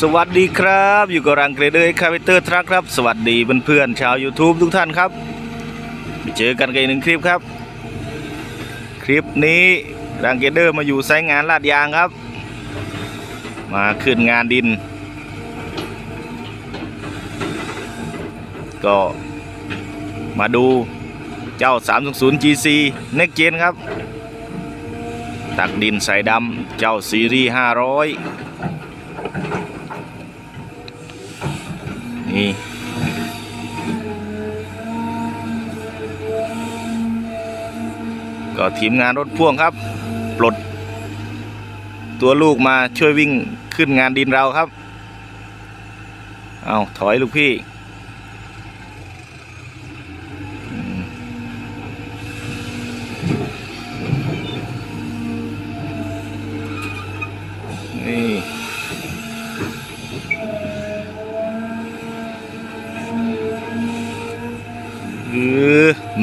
สวัสดีครับ อยู่กับรังเกรเดอร์คาเวเตอร์ทรัคครับ สวัสดีเพื่อนๆชาว YouTube ทุกท่านครับไปเจอกันกันอีกหนึ่งคลิปครับ คลิปนี้รังเกเดอร์มาอยู่ไซต์งานลาดยางครับ มาขึ้นงานดิน ก็มาดูเจ้า 320 GC Next Gen ครับ ตักดินใส่ดำเจ้าซีรีส์500 นี่ก็ทีมงานรถพ่วงครับ ปลด ตัวลูกมาช่วยวิ่งขึ้นงานดินเราครับ เอาถอยลูกพี่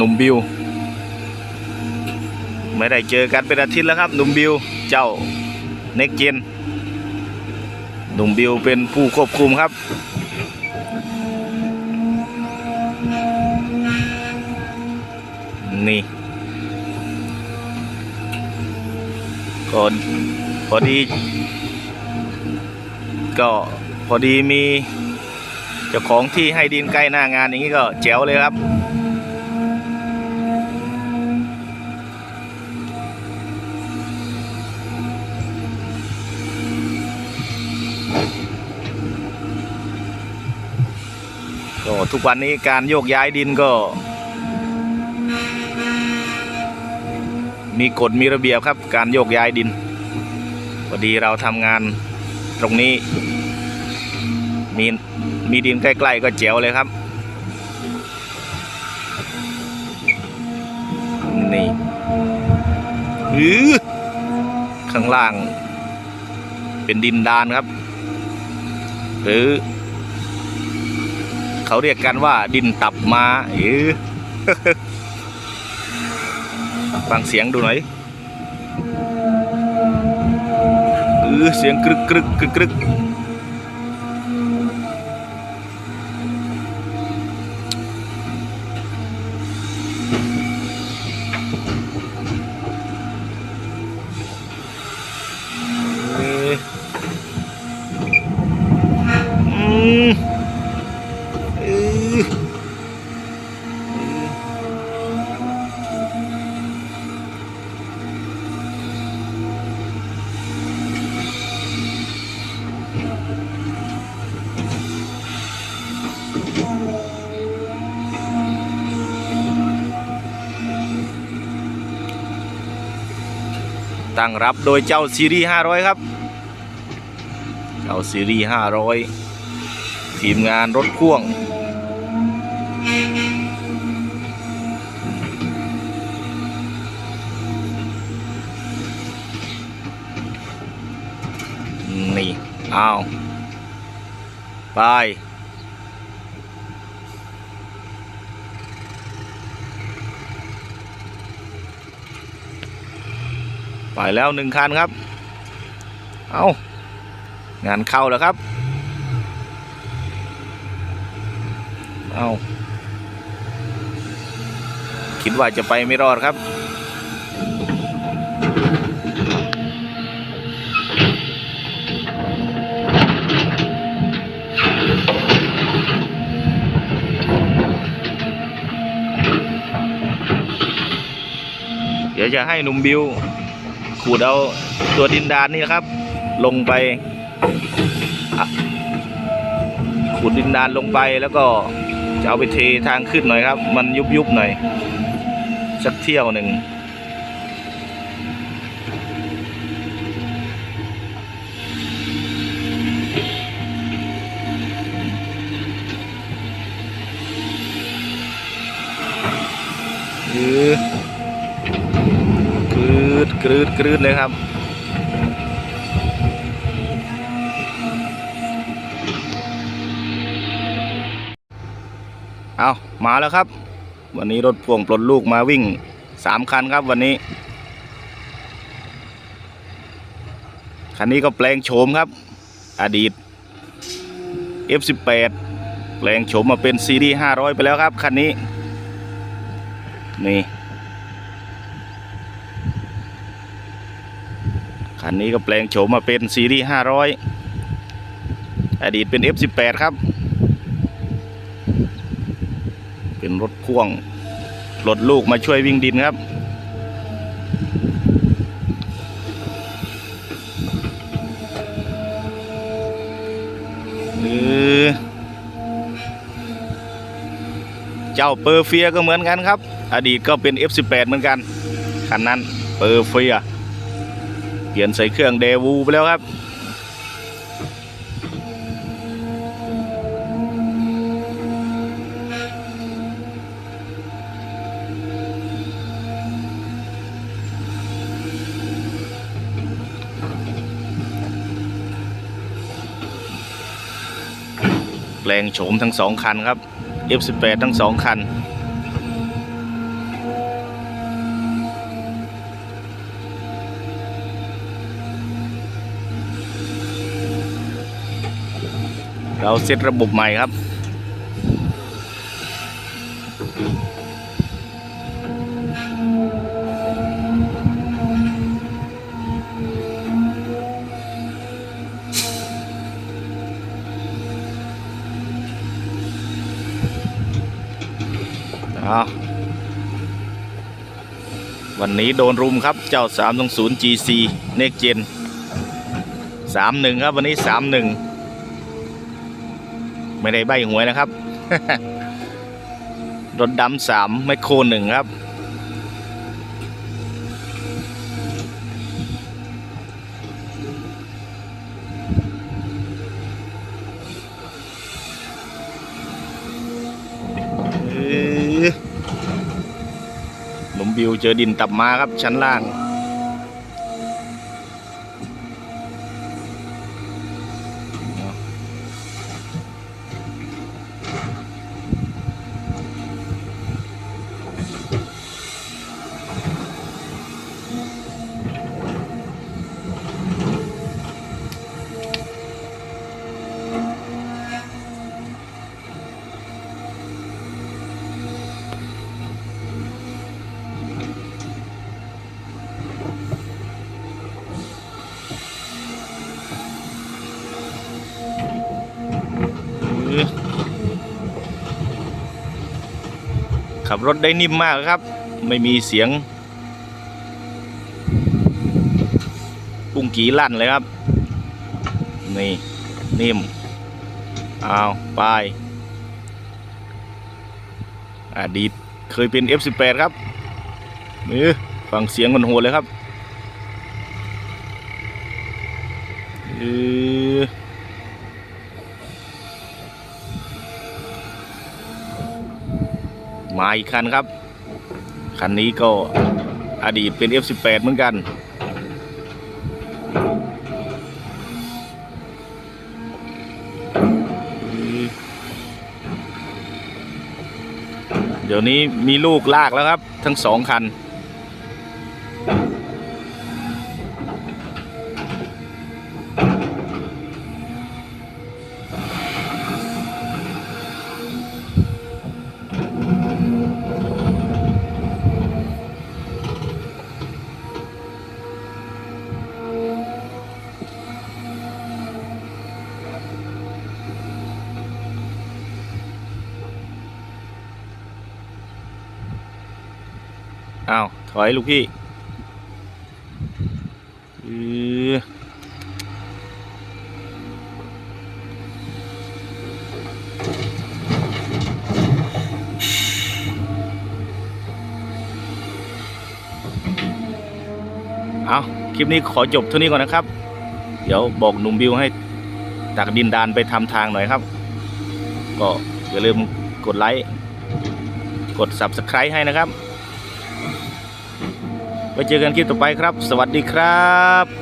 หนุ่มบิว ไม่ได้เจอกันเป็นอาทิตย์แล้วครับ หนุ่มบิว เจ้าเน็กเจนหนุ่มบิวเป็นผู้ควบคุมครับ นี่ก็พอดี ก็พอดีมีเจ้าของที่ให้ดินใกล้หน้างานอย่างนี้ก็แจ๋วเลยครับ ก็ทุกวันนี้การโยกย้ายดินก็ มีกฎมีระเบียบครับ การโยกย้ายดินพอดีเราทำงานตรงนี้ มีมีดินใกล้ๆก็แจ๋วเลยครับ นี่อือข้างล่าง เป็นดินดานครับ หรือ เขาเรียกกันว่าดินตับมาเออฟังเสียงดูหน่อยเออเสียงกรึกกรึกกรึกกรึก ตั้งรับโดยเจ้าซีรีส์500 ครับ เจ้าซีรีส์500 ทีมงานรถพ่วง นี่ เอาไป ไปแล้วหนึ่งคันครับ เอางานเข้าแล้วครับ เอาคิดว่าจะไปไม่รอดครับ เดี๋ยวจะให้หนุ่มบิว ขูดเอาตัวดินดานนี่นะครับ ลงไปขูดดินดานลงไปแล้วก็จะเอาไปเททางขึ้นหน่อยครับ มันยุบยุบๆหน่อย สักเที่ยวหนึ่งคือ ดกรืดกรืดเลยครับเอามาแล้วครับ วันนี้รถพ่วงปลดลูกมาวิ่งสามคันครับวันนี้ คันนี้ก็แปลงโฉมครับ อดีต F18 แปลงโฉมมาเป็นซีรีส์500 ไปแล้วครับ คันนี้ นี่ คันนี้ก็แปลงโฉมมาเป็นซีรีส์500 อดีตเป็น F18 ครับ เป็นรถพ่วงรถลูกมาช่วยวิ่งดินครับเออเจ้าเปอร์เฟียก็เหมือนกันครับ อดีตก็เป็น F18 เหมือนกัน คันนั้นเปอร์เฟีย เปลี่ยนใส่เครื่องเดวูไปแล้วครับแปลงโฉมทั้งสองคันครับ F18 ทั้งสองคัน เราเซตระบบใหม่ครับ วันนี้โดนรุมครับ เจ้า 3 0 GC Next Gen 31 ครับ วันนี้ 31 ไม่ได้ใบหวยนะครับ รถดำสามไมโครหนึ่งครับเอ้ยหนุ่มบิวเจอดินตับมาครับชั้นล่าง ขับรถได้นิ่มมากครับ ไม่มีเสียงปุ้งกีลั่นเลยครับ นี่นิ่มอ้าวไปอดีตเคยเป็น F18 ครับนี่ฟังเสียงมันโหดเลยครับเออ มาอีกคันครับ คันนี้ก็อดีตเป็น F18 เหมือนกัน เดี๋ยวนี้มีลูกลากแล้วครับ ทั้งสองคัน อ้าวถอยลูกพี่เอาคลิปนี้ขอจบเท่านี้ก่อนนะครับ เดี๋ยวบอกหนุ่มบิวให้ตักดินดานไปทำทางหน่อยครับ ก็อย่าลืมกดไลค์ กด Subscribe ให้นะครับ ไว้เจอกันคลิปต่อไปครับ สวัสดีครับ